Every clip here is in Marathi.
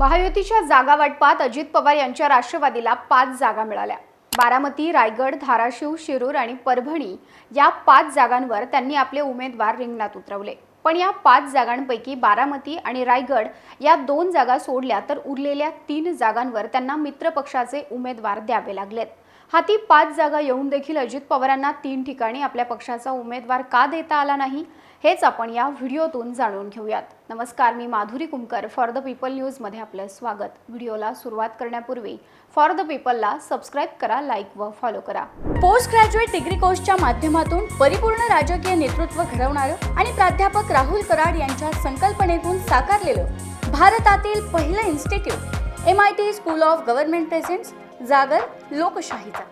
महायुतीच्या जागा वाटपात अजित पवार यांच्या राष्ट्रवादीला पाच जागा मिळाल्या. बारामती रायगड धाराशिव शिरूर आणि परभणी या पाच जागांवर त्यांनी आपले उमेदवार रिंगणात उतरवले. पण या पाच जागांपैकी बारामती आणि रायगड या दोन जागा सोडल्या तर उरलेल्या तीन जागांवर त्यांना मित्रपक्षाचे उमेदवार द्यावे लागलेत. हाती पाच जागा येऊन देखील अजित पवारांना तीन ठिकाणी आपल्या पक्षाचा उमेदवार का देता आला नाही हेच आपण या व्हिडिओतून जाणून घेऊयात. नमस्कार मी Madhuri Kumkar for the people न्यूजमध्ये आपलं स्वागत. व्हिडिओला सुरुवात करण्यापूर्वी फॉर द पीपलला सबस्क्राईब करा लाईक व फॉलो करा. पोस्ट ग्रॅज्युएट डिग्री कोर्सच्या माध्यमातून परिपूर्ण राजकीय नेतृत्व घडवणारं आणि प्राध्यापक राहुल कराड यांच्या संकल्पनेतून साकारलेलं भारतातील पहिलं institute M I T school of government presents जागर लोकशाहीचा.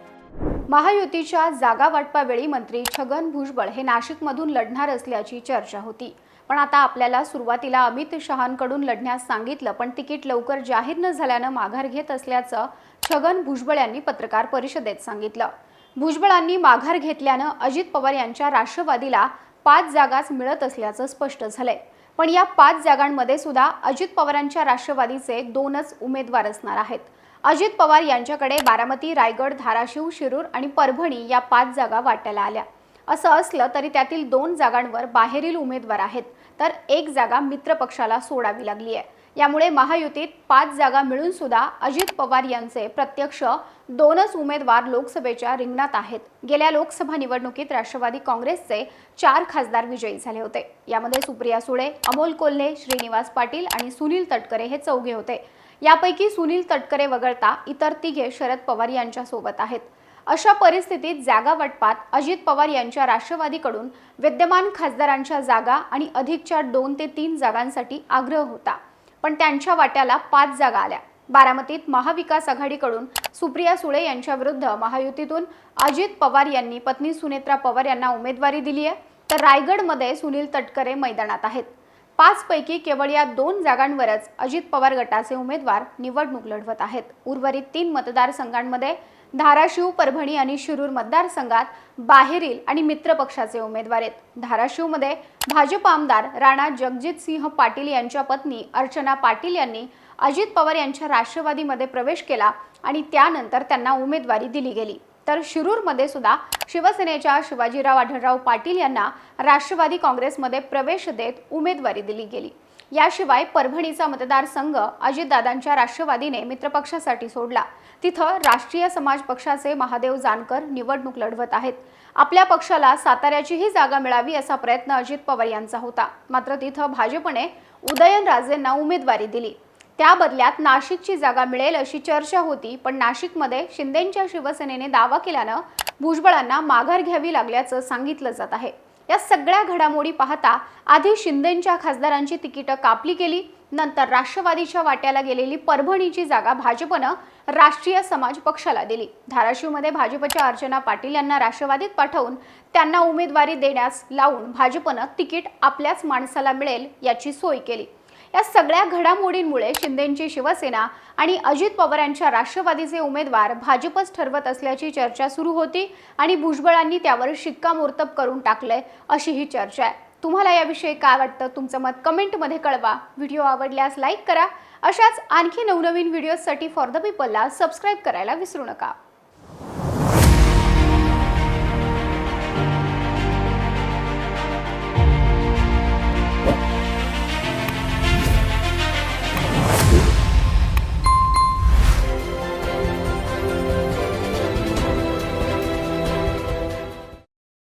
महायुतीच्या जागा वाटपावेळी मंत्री छगन भुजबळ हे नाशिकमधून लढणार असल्याची चर्चा होती. पण आता आपल्याला सुरुवातीला अमित शहांकडून लढण्यास सांगितलं पण तिकीट लवकर जाहीर न झाल्यानं माघार घेत असल्याचं छगन भुजबळ यांनी पत्रकार परिषदेत सांगितलं. भुजबळांनी माघार घेतल्यानं अजित पवार यांच्या राष्ट्रवादीला पाच जागाच मिळत असल्याचं स्पष्ट झालंय. पण या पाच जागांमध्ये सुद्धा अजित पवारांच्या राष्ट्रवादीचे दोनच उमेदवार असणार आहेत. अजित पवार यांच्याकडे बारामती रायगड धाराशिव शिरूर आणि परभणी या पाच जागा वाट्याला आल्या. असं असलं तरी त्यातील दोन जागांवर बाहेरील उमेदवार आहेत. तर एक जागा मित्रपक्षाला सोडावी लागली आहे. यामुळे महायुतीत पाच जागा मिळून सुद्धा अजित पवार यांचे प्रत्यक्ष दोनच उमेदवार लोकसभेच्या रिंगणात आहेत. गेल्या लोकसभा निवडणुकीत राष्ट्रवादी काँग्रेसचे चार खासदार विजयी झाले होते. यामध्ये सुप्रिया सुळे अमोल कोल्हे श्रीनिवास पाटील आणि सुनील तटकरे हे चौघे होते. यापैकी सुनील तटकरे वगळता इतर तिघे शरद पवार यांच्यासोबत आहेत. अशा परिस्थितीत जागा वाटपात अजित पवार यांच्या राष्ट्रवादीकडून विद्यमान खासदारांच्या जागा आणि अधिकच्या दोन ते तीन जागांसाठी आग्रह होता. पण त्यांच्या वाट्याला पाच जागा आल्या. बारामतीत महाविकास आघाडीकडून सुप्रिया सुळे यांच्या विरुद्ध महायुतीतून अजित पवार यांनी पत्नी सुनेत्रा पवार यांना उमेदवारी दिली आहे तर रायगडमध्ये सुनील तटकरे मैदानात आहेत. पाचपैकी केवळ या दोन जागांवरच अजित पवार गटाचे उमेदवार निवडणूक लढवत आहेत. उर्वरित तीन मतदारसंघांमध्ये धाराशिव परभणी आणि शिरूर मतदारसंघात बाहेरील आणि मित्र पक्षाचे उमेदवार आहेत. धाराशिवमध्ये भाजप आमदार राणा जगजित सिंह पाटील यांच्या पत्नी अर्चना पाटील यांनी अजित पवार यांच्या राष्ट्रवादीमध्ये प्रवेश केला आणि त्यानंतर त्यांना उमेदवारी दिली गेली. तर शिरूरमध्ये सुद्धा शिवसेनेच्या शिवाजीराव आढळराव पाटील यांना राष्ट्रवादी काँग्रेसमध्ये प्रवेश देत उमेदवारी दिली गेली. याशिवाय परभणीचा मतदारसंघ अजितदादांच्या राष्ट्रवादीने मित्रपक्षासाठी सोडला. तिथं राष्ट्रीय समाज पक्षाचे महादेव जानकर निवडणूक लढवत आहेत. आपल्या पक्षाला साताऱ्याचीही जागा मिळावी असा प्रयत्न अजित पवार यांचा होता. मात्र तिथं भाजपने उदयनराजेंना उमेदवारी दिली. त्या बदल्यात नाशिकची जागा मिळेल अशी चर्चा होती पण नाशिकमध्ये शिंदेंच्या शिवसेनेने दावा केल्यानं भुजबळांना माघार घ्यावी लागल्याचं सांगितलं जात आहे. या सगळ्या घडामोडी पाहता आधी शिंदेंच्या खासदारांची तिकीटं कापली गेली नंतर राष्ट्रवादीच्या वाट्याला गेलेली परभणीची जागा भाजपनं राष्ट्रीय समाज पक्षाला दिली. धाराशिवमध्ये भाजपच्या अर्चना पाटील यांना राष्ट्रवादीत पाठवून त्यांना उमेदवारी देण्यास लावून भाजपनं तिकीट आपल्याच माणसाला मिळेल याची सोय केली. या सगळ्या घडामोडींमुळे शिंदेंची शिवसेना आणि अजित पवारांच्या राष्ट्रवादीचे उमेदवार भाजपच ठरवत असल्याची चर्चा सुरू होती आणि भुजबळांनी त्यावर शिक्कामोर्तब करून टाकलंय अशी ही चर्चा आहे. तुम्हाला याविषयी काय वाटतं? तुमचं मत कमेंटमध्ये कळवा. व्हिडिओ आवडल्यास लाईक करा. अशाच आणखी नवनवीन व्हिडिओजसाठी फॉर द पीपलला सबस्क्राईब करायला विसरू नका.